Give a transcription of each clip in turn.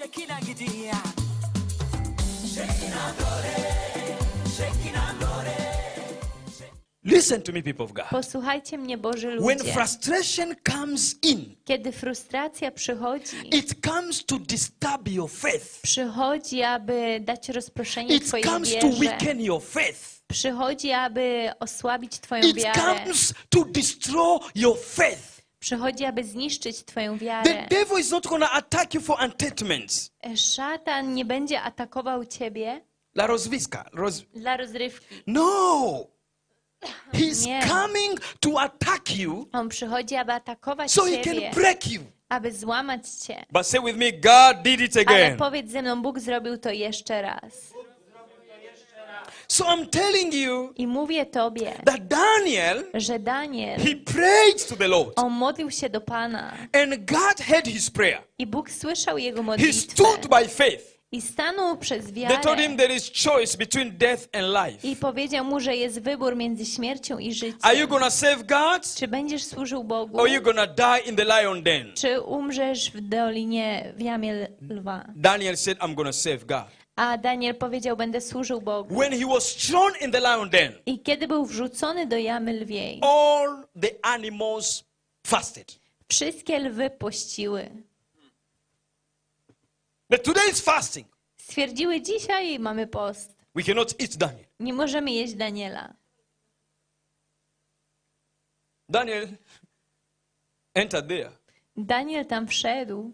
Shekina gidiyor. Listen to me, people of God. Posłuchajcie mnie, Boży When ludzie. frustration comes in, Kiedy frustracja przychodzi, it comes to disturb your faith. przychodzi, aby dać rozproszenie It Twojej comes to wierze. weaken your faith. Przychodzi, aby osłabić Twoją It wiarę. comes to destroy your faith. Przychodzi, aby zniszczyć Twoją The wiarę. devil is not to attack you for entitlements. Szatan nie będzie atakował Ciebie La rozwiska. Roz... dla rozrywki. No. He's Nie. coming to attack you On przychodzi, aby atakować so he Ciebie, can break you. aby złamać Cię. But say with me, God did it Ale again. powiedz ze mną, Bóg zrobił to jeszcze raz. So I'm telling you I mówię Tobie, that Daniel, że Daniel, he prayed to the Lord. on modlił się do Pana And God heard his prayer. i Bóg słyszał jego He modlitwę stood by faith. i stanął przez They told wiarę him there is choice between death and life. i powiedział mu, że jest wybór między śmiercią i Are you życiem. to serve God Czy będziesz służył Bogu, or you to die in the lion den? czy umrzesz w dolinie w jamie lwa? Daniel said, I'm going to serve God. A Daniel powiedział, będę służył Bogu. When he was thrown in the lion den, I kiedy był wrzucony do jamy lwiej, all the animals fasted. wszystkie lwy pościły. But today is fasting. Stwierdziły, dzisiaj mamy post. We cannot eat Daniel. Nie możemy jeść Daniela. Daniel entered there. Daniel tam wszedł,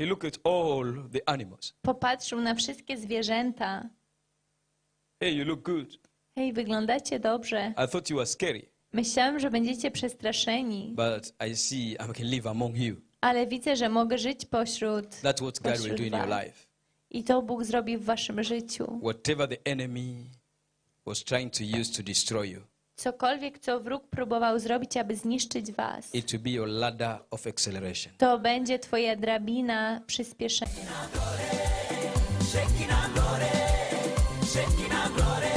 He looked at all the animals. popatrzył na wszystkie zwierzęta. Hey, you look good. Hej, wyglądacie dobrze. I thought you were scary, Myślałem, że będziecie przestraszeni, but I see I can live among you. ale widzę, że mogę żyć pośród. That's what God will do in your life. I to Bóg zrobi w waszym życiu. Whatever the enemy was trying to use to destroy you, cokolwiek, co wróg próbował zrobić, aby zniszczyć was, to będzie twoja drabina przyspieszenia. Shekinah glory,